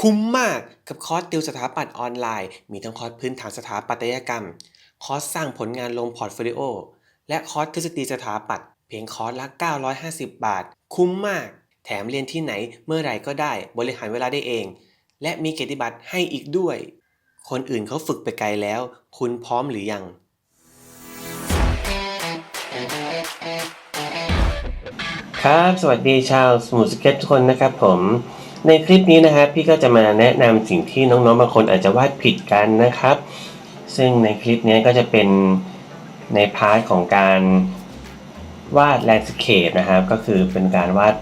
คุ้มมากกับคอร์สติวสถาปัตย์ออนไลน์ มีทั้งคอร์สพื้นฐานสถาปัตยกรรม คอร์สสร้างผลงานลงพอร์ตโฟลิโอ และคอร์สทฤษฎีสถาปัตย์เพียงคอร์สละ 950 บาท คุ้มมาก แถมเรียนที่ไหนเมื่อไหร่ก็ได้ บริหารเวลาได้เอง และมีเกียรติบัตรให้อีกด้วย คนอื่นเขาฝึกไปไกลแล้ว คุณพร้อมหรือยังครับ สวัสดีชาวสมุดสเก็ตทุกคนนะครับผม ในคลิปนี้นะครับพี่ก็จะมาแนะนำสิ่งที่น้องๆบางคนอาจจะวาดผิดกันนะครับ ซึ่งในคลิปนี้ก็จะเป็นในพาร์ทของการวาดแลนด์สเคปนะครับ ก็คือเป็นการวาด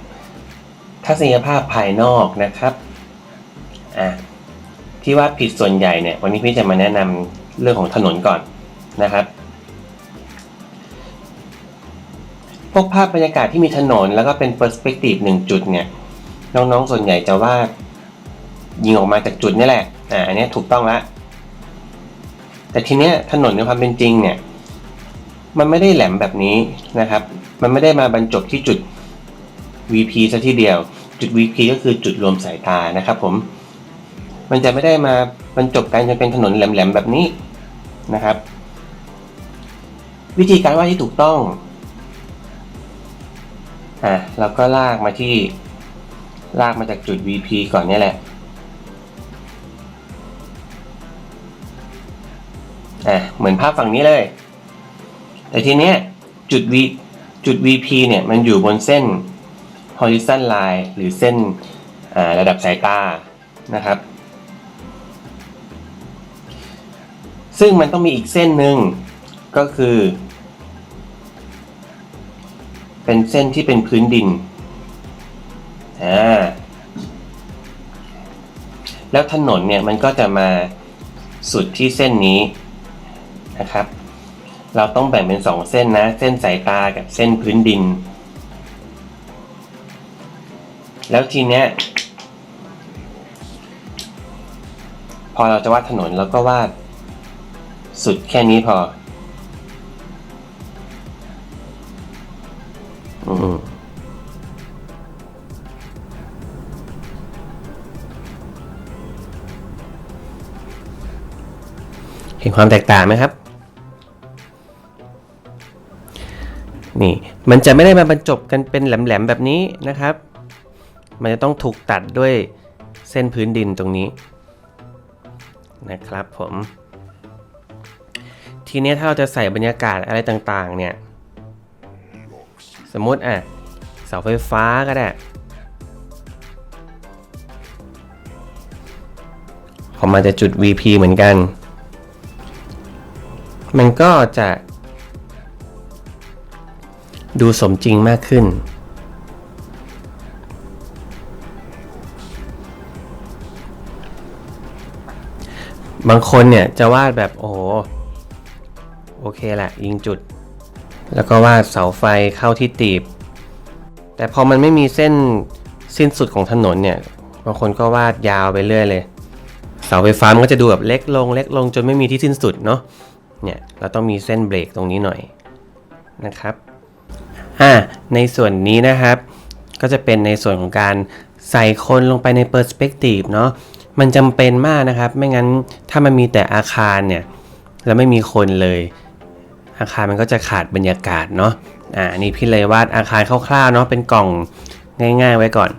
ทัศนียภาพภายนอกนะครับอะที่วาดผิดส่วนใหญ่เนี่ยวันนี้พี่จะมาแนะนำเรื่องของถนนก่อนนะครับ พวกภาพบรรยากาศที่มีถนนแล้วก็เป็นเปอร์สเปกทีฟหนึ่งจุดเนี่ย น้องๆส่วนใหญ่จะว่ายิงออกมาจากจุดนี่แหละ อ่า อันนี้ถูกต้องละ แต่ทีเนี้ยถนนในความเป็นจริงเนี่ย มันไม่ได้แหลมแบบนี้นะครับ มันไม่ได้มาบรรจบที่จุด VP ซะทีเดียว จุด VP ก็คือจุดรวมสายตานะครับผม มันจะไม่ได้มาบรรจบกันจะเป็นถนนแหลมๆแบบนี้นะครับ วิธีการวาดที่ถูกต้อง อะเราก็ลากมาที่ ลากมาจากจุด VP ก่อนนี่แหละ อะ เหมือนภาพฝั่งนี้เลย แต่ทีเนี้ยจุด V จุด VP เนี่ย มันอยู่บนเส้น horizon line หรือเส้นระดับสายตา นะครับ ซึ่งมันต้องมีอีกเส้นหนึ่งก็คือ เป็นเส้นที่เป็นพื้นดิน อ่าแล้วถนนเนี่ยมันก็จะมาสุดที่เส้นนี้นะครับ เราต้องแบ่งเป็นสองเส้นนะ เส้นสายตากับเส้นพื้นดิน แล้วทีเนี้ยพอเราจะวาดถนนเราก็วาดสุดแค่นี้พอ อืม ห็นความแตกต่างไหมครับ นี่มันจะไม่ได้มาบรรจบกันเป็นแหลมๆแบบนี้นะครับ มันจะต้องถูกตัดด้วยเส้นพื้นดินตรงนี้ นะครับผม ทีนี้ถ้าเราจะใส่บรรยากาศอะไรต่างๆ เนี่ย สมมติอะเสาไฟฟ้าก็ได้ออกมาจะจุด VP เหมือนกัน มันก็จะ ดูสมจริงมากขึ้น บางคนเนี่ยจะวาดแบบโอ้โอเคแหละยิงจุด แล้วก็วาดเสาไฟเข้าที่ตีบ แต่พอมันไม่มีเส้นสิ้นสุดของถนนเนี่ยบางคนก็วาดยาวไปเรื่อยเลย เสาไฟฟ้ามันก็จะดูแบบเล็กลง เล็กลงจนไม่มีที่สิ้นสุดเนาะ เนี่ยเราต้องมีเส้นเบรกตรงนี้หน่อยนะครับอ่าในส่วนนี้นะครับ ก็จะเป็นในส่วนของการใส่คนลงไปในเปอร์สเปกทีฟเนาะมันจำเป็นมากนะครับ ไม่งั้นถ้ามันมีแต่อาคารเนี่ยแล้วไม่มีคนเลย อาคารมันก็จะขาดบรรยากาศเนาะอ่านี่พี่เลยวาดอาคารคร่าวๆเนาะเป็นกล่องง่าย ๆ ไว้ก่อน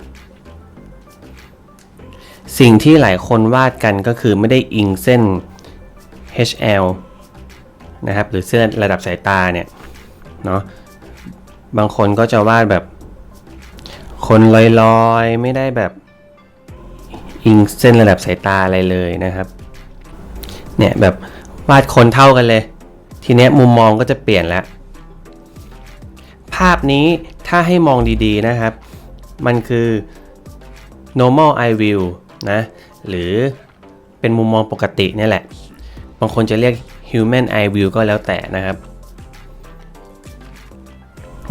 สิ่งที่หลายคนวาดกันก็คือไม่ได้อิงเส้น HL นะครับ หรือเส้นระดับสายตาเนี่ยเนาะบางคนก็จะวาดแบบ คนลอยๆ ไม่ได้แบบอิงเส้นระดับสายตาอะไรเลยนะครับเนี่ยแบบวาดคนเท่ากันเลย ทีเนี้ยมุมมองก็จะเปลี่ยนแล้ว ภาพนี้ถ้าให้มองดีๆนะครับ มันคือ normal eye view นะ หรือเป็นมุมมองปกตินี่แหละ บางคนจะเรียก human eye view ก็แล้วแต่นะครับ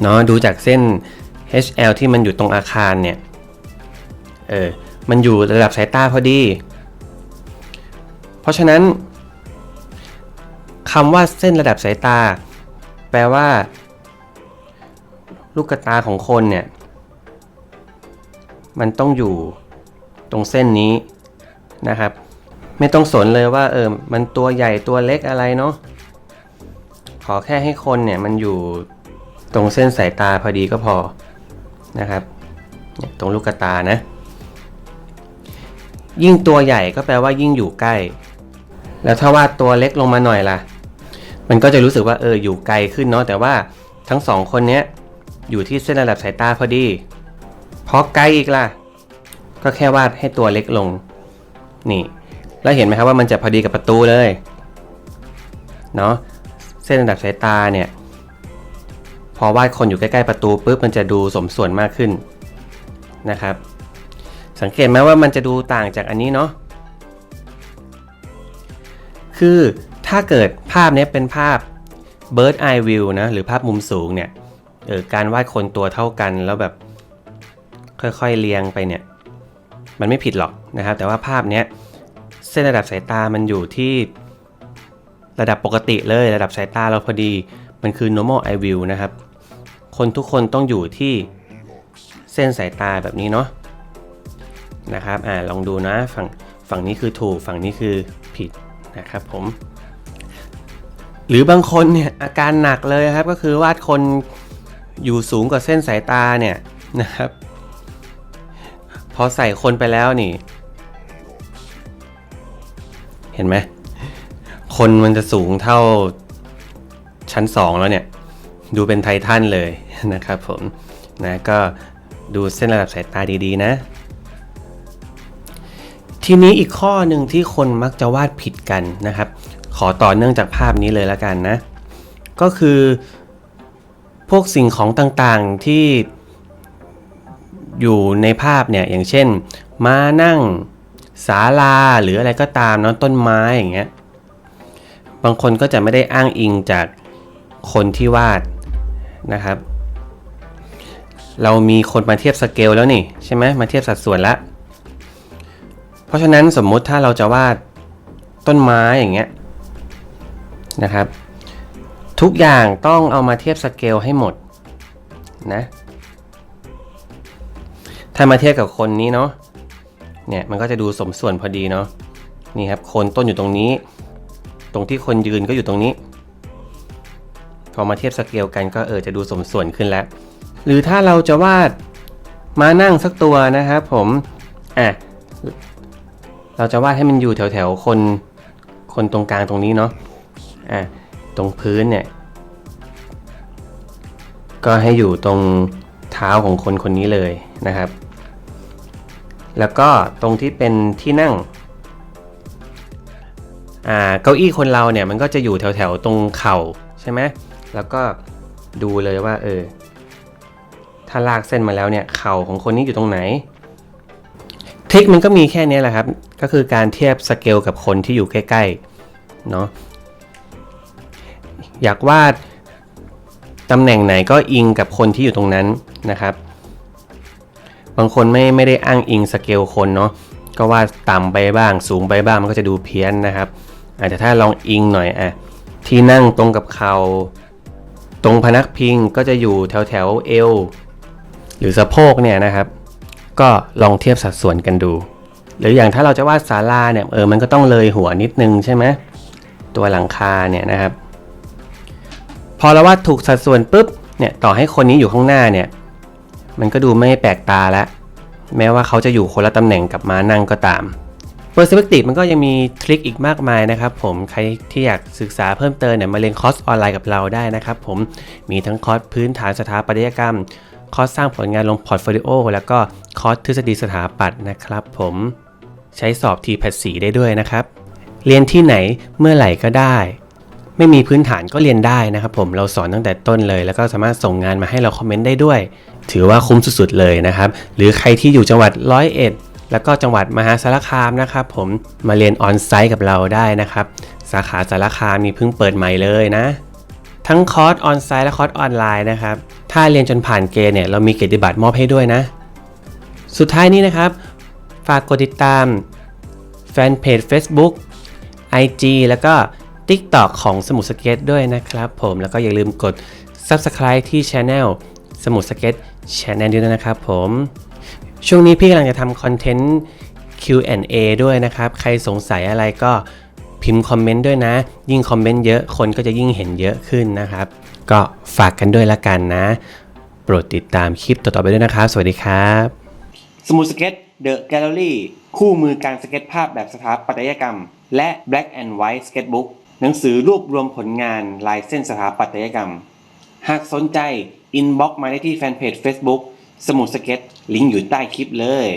เนาะดูจากเส้น HL ที่มันอยู่ตรงอาคารเนี่ยเออมันอยู่ระดับสายตาพอดี เพราะฉะนั้นคำว่าเส้นระดับสายตา แปลว่า ลูกตาของคนเนี่ย มันต้องอยู่ตรงเส้นนี้นะครับ ไม่ต้องสนเลยว่าเออมันตัวใหญ่ตัวเล็กอะไรเนาะขอแค่ให้คนเนี่ยมันอยู่ตรงเส้นสายตาพอดีก็พอนะครับตรงลูกตานะ ยิ่งตัวใหญ่ก็แปลว่ายิ่งอยู่ใกล้ แล้วถ้าวาดตัวเล็กลงมาหน่อยล่ะ มันก็จะรู้สึกว่าเอออยู่ไกลขึ้นเนาะแต่ว่าทั้งสองคนเนี้ยอยู่ที่เส้นระดับสายตาพอดีพอไกลอีกล่ะ ก็แค่วาดให้ตัวเล็กลง นี่ แล้วเห็นไหมครับว่ามันจะพอดีกับประตูเลยเนาะเส้นระดับสายตาเนี่ยพอวาดคนอยู่ใกล้ๆประตูปุ๊บมันจะดูสมส่วนมากขึ้นนะครับ สังเกตไหมว่ามันจะดูต่างจากอันนี้เนาะคือถ้าเกิดภาพนี้เป็นภาพ bird eye view นะหรือภาพมุมสูงเนี่ยเออการวาดคนตัวเท่ากันแล้วแบบค่อยๆเรียงไปเนี่ย มันไม่ผิดหรอกนะครับ แต่ว่าภาพเนี้ย เส้นระดับสายตามันอยู่ที่ระดับปกติเลยระดับสายตาเราพอดีมันคือ normal eye view นะครับ คนทุกคนต้องอยู่ที่เส้นสายตาแบบนี้เนาะนะครับอ่าลองดูนะฝั่งฝั่งนี้คือถูกฝั่งนี้คือผิดนะครับผม หรือบางคนเนี่ยอาการหนักเลยครับก็คือวาดคนอยู่สูงกว่าเส้นสายตาเนี่ยนะครับ พอใส่คนไปแล้วนี่ เห็นไหม คนมันจะสูงเท่าชั้นสองแล้วเนี่ย ดูเป็นไททันเลยนะครับผมนะก็ดูเส้นระดับสายตาดีๆนะ ทีนี้อีกข้อหนึ่งที่คนมักจะวาดผิดกันนะครับ ขอต่อเนื่องจากภาพนี้เลยแล้วกันนะ ก็คือพวกสิ่งของต่างๆที่อยู่ในภาพเนี่ย อย่างเช่น ม้านั่ง ศาลาหรืออะไรก็ตามเนาะต้นไม้อย่างเงี้ยบางคนก็จะไม่ได้อ้างอิงจากคนที่วาดนะครับ เรามีคนมาเทียบสเกลแล้วนี่ใช่ไหมมาเทียบสัดส่วนแล้วเพราะฉะนั้นสมมุติถ้าเราจะวาดต้นไม้อย่างเงี้ยนะครับ ทุกอย่างต้องเอามาเทียบสเกลให้หมดนะถ้ามาเทียบกับคนนี้เนาะ เนี่ยมันก็จะดูสมส่วนพอดีเนาะนี่ครับคนต้นอยู่ตรงนี้ ตรงที่คนยืนก็อยู่ตรงนี้ พอมาเทียบสเกลกันก็เออจะดูสมส่วนขึ้นแล้ว หรือถ้าเราจะวาดมานั่งสักตัวนะครับผมอะเราจะวาดให้มันอยู่แถวแถวๆคนคนตรงกลางตรงนี้เนาะอะตรงพื้นเนี่ยก็ให้อยู่ตรงเท้าของคนคนนี้เลยนะครับ แล้วก็ตรงที่เป็นที่นั่งเก้าอี้คนเราเนี่ยมันก็จะอยู่แถวแถวๆตรงเข่าใช่ไหมแล้วก็ดูเลยว่าเออถ้าลากเส้นมาแล้วเนี่ยเข่าของคนนี้อยู่ตรงไหนทริคมันก็มีแค่นี้แหละครับ ก็คือการเทียบสเกลกับคนที่อยู่ใกล้ๆเนาะอยากวาดตำแหน่งไหนก็อิงกับคนที่อยู่ตรงนั้นนะครับ บางคนไม่ไม่ได้อ้างอิงสเกลคนเนาะก็วาดต่ำไปบ้างสูงไปบ้างมันก็จะดูเพี้ยนนะครับอาจจะแต่ถ้าลองอิงหน่อยอะที่นั่งตรงกับเขา่าตรงพนักพิงก็จะอยู่แถวแถวเอวหรือสะโพกเนี่ยนะครับ ก็ลองเทียบสัดส่วนกันดู หรืออย่างถ้าเราจะวาดศาลาเนี่ยเออมันก็ต้องเลยหัวนิดนึงใช่ไหมตัวหลังคาเนี่ยนะครับ พอเราวาดถูกสัดส่วนปุ๊บเนี่ยต่อให้คนนี้อยู่ข้างหน้าเนี่ย มันก็ดูไม่แปลกตาแล้ว แม้ว่าเขาจะอยู่คนละตำแหน่งกับมานั่งก็ตาม Perspective มันก็ยังมีทริคอีกมากมายนะครับผม ใครที่อยากศึกษาเพิ่มเติมเนี่ยมาเรียนคอร์สออนไลน์กับเราได้นะครับผม มีทั้งคอร์สพื้นฐานสถาปัตยกรรม คอร์สสร้างผลงานลงพอร์ตโฟลิโอ แล้วก็คอร์สทฤษฎีสถาปัตย์นะครับผม ใช้สอบทีแพทสีได้ด้วยนะครับ เรียนที่ไหนเมื่อไหร่ก็ได้ ไม่มีพื้นฐานก็เรียนได้นะครับผม เราสอนตั้งแต่ต้นเลย แล้วก็สามารถส่งงานมาให้เราคอมเมนต์ได้ด้วย ถือว่าคุ้มสุดๆเลยนะครับ หรือใครที่อยู่จังหวัดร้อยเอ็ดแล้วก็จังหวัดมหาสารคามนะครับผมมาเรียนออนไซต์กับเราได้นะครับ สาขาสารคามมีเพิ่งเปิดใหม่เลยนะ ทั้งคอร์สออนไซต์และคอร์สออนไลน์นะครับ ถ้าเรียนจนผ่านเกณฑ์เนี่ยเรามีเกียรติบัตรมอบให้ด้วยนะ สุดท้ายนี้นะครับ ฝากกดติดตามแฟนเพจ Facebook IG แล้วก็ TikTok ของสมุดสเก็ตด้วยนะครับผมแล้วก็อย่าลืมกด Subscribe ที่ Channel สมุดสเก็ต Channel ด้วยนะครับผม ช่วงนี้พี่กำลังจะทำคอนเทนต์ Q&A ด้วยนะครับ ใครสงสัยอะไรก็พิมพ์คอมเมนต์ด้วยนะ ยิ่งคอมเมนต์เยอะคนก็จะยิ่งเห็นเยอะขึ้นนะครับ ก็ฝากกันด้วยละกันนะ โปรดติดตามคลิปต่อๆไปด้วยนะครับ สวัสดีครับ สมุดสเก็ตเดอะแกลเลอรี่คู่มือการสเก็ตภาพแบบสถาปัตยกรรม และ Black and White Sketchbook หนังสือรวบรวมผลงานลายเส้นสถาปัตยกรรม หากสนใจ อินบ็อกมาได้ที่แฟนเพจ Facebook สมุดสเก็ตลิงก์อยู่ใต้คลิปเลย